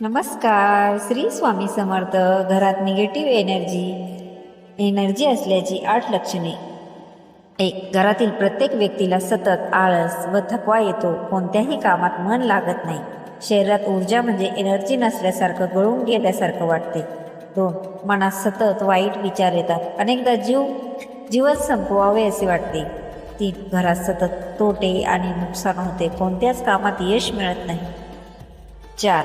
नमस्कार. श्री स्वामी समर्थ. घरात negative energy energy असल्याची आठ लक्षणे. एक घरातील प्रत्येक व्यक्तीला सतत आळस व थकवा येतो. कोणत्याही कामात मन लागत नाही. शरीरात ऊर्जा म्हणजे एनर्जी नसल्यासारखं गळून गेल्यासारखं वाटते. दोन मनात सतत वाईट विचार येतात. अनेकदा जीव जीवच संपवावे असे वाटते. तीन घरात सतत तोटे आणि नुकसान होते. कोणत्याच कामात यश मिळत नाही. चार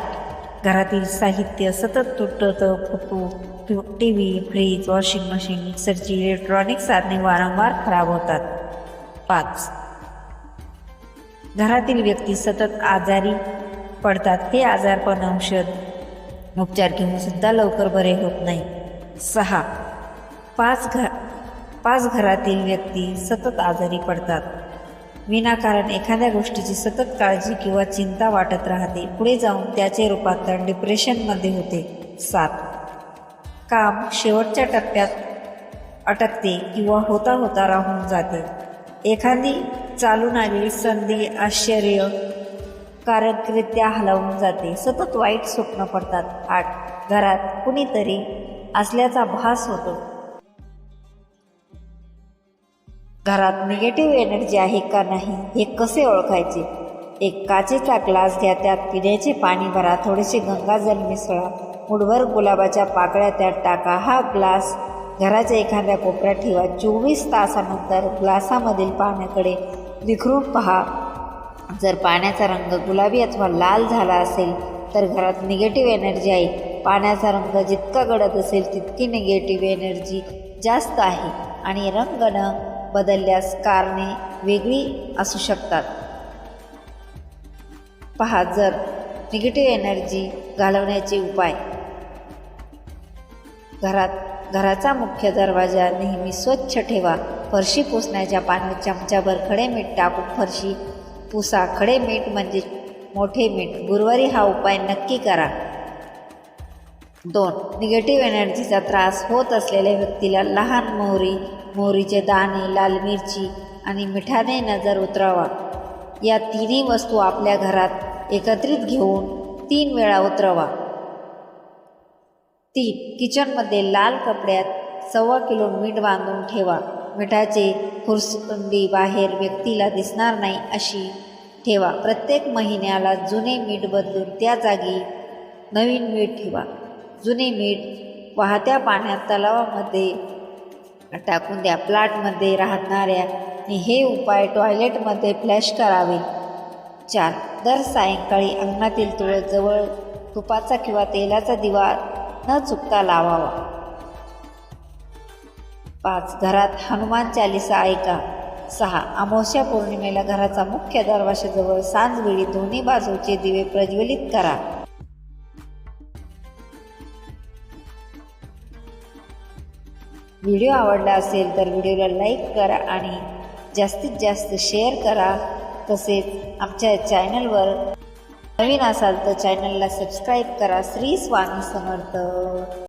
घरातील साहित्य सतत तुटतं photo T V fridge washing machine मिक्सरची electronic साधने वारंवार खराब होतात. पाच. घरातील व्यक्ती सतत आजारी पडतात हे आजारपण औषध. उपचार घेऊन सुद्धा लवकर बरे होत नाही. सहा. पाच घ पाच घरातील व्यक्ती सतत आजारी पडतात. विनाकारण एखाद्या गोष्टीची सतत काळजी किंवा चिंता वाटत राहते. पुढे जाऊन त्याचे रूपांतर डिप्रेशनमध्ये होते. सात. काम शेवटच्या टप्प्यात अटकते किंवा होता होता राहून जाते. एखादी चालून आलेली संधी आश्चर्य कारकरित्या हलवून जाते. सतत वाईट स्वप्न पडतात. आठ. घरात कुणीतरी असल्याचा भास होतो. घरात निगेटिव्ह एनर्जी आहे का नाही हे कसे ओळखायचे? एक काचेचा ग्लास घ्या त्यात पिण्याचे पाणी भरा थोडेसे गंगाजल मिसळा. मुठभर गुलाबाच्या पाकळ्या त्यात टाका. हा ग्लास घराच्या एखाद्या कोपऱ्यात ठेवा. चोवीस तासानंतर ग्लासामधील पाण्याकडे विखरून पहा. जर पाण्याचा रंग गुलाबी अथवा लाल झाला असेल तर घरात निगेटिव्ह एनर्जी आहे. पाण्याचा रंग जितका गडद असेल तितकी निगेटिव्ह एनर्जी जास्त आहे. आणि रंग न बदलल्यास कारणे वेगळी असू शकतात. पहा जर निगेटिव्ह एनर्जी घालवण्याचे उपाय. घरात घराचा मुख्य दरवाजा नेहमी स्वच्छ ठेवा. फरशी पुसण्याच्या पाण्यात चमच्याभर खडे मीठ टाकून फरशी पुसा. खडे मीठ म्हणजे मोठे मीठ. गुरुवारी हा उपाय नक्की करा. दोन. निगेटिव्ह एनर्जीचा त्रास होत असलेल्या व्यक्तीला लहान मोहरी मोहरीचे दाणे लाल मिरची आणि मिठाने नजर उतरावा. या तिन्ही वस्तू आपल्या घरात एकत्रित घेऊन तीन वेळा उतरवा. तीन. किचनमध्ये लाल कपड्यात सव्वा किलो मीठ बांधून ठेवा. मिठाचे फुरसुंडी बाहेर व्यक्तीला दिसणार नाही अशी ठेवा. प्रत्येक महिन्याला जुने मीठ बदलून त्या जागी नवीन मीठ ठेवा. जुने मीठ वाहत्या पाण्यात तलावामध्ये टाकून द्या प्लाटमध्ये राहणाऱ्या आणि हे उपाय टॉयलेटमध्ये फ्लॅश करावे. चार दर सायंकाळी अंगणातील तुळजवळ तुपाचा किंवा तेलाचा दिवा न चुकता लावावा. पाच घरात हनुमान चालिसा ऐका. सहा अमावस्या पौर्णिमेला घराचा मुख्य दरवाजाजवळ सांजवेळी दोन्ही बाजूचे दिवे प्रज्वलित करा. व्हिडिओ आवडला असेल तर व्हिडिओला लाईक करा आणि जास्तीत जास्त शेअर करा. तसेच आमच्या चॅनलवर नवीन असाल तर चॅनलला सबस्क्राईब करा. श्री स्वामी समर्थ.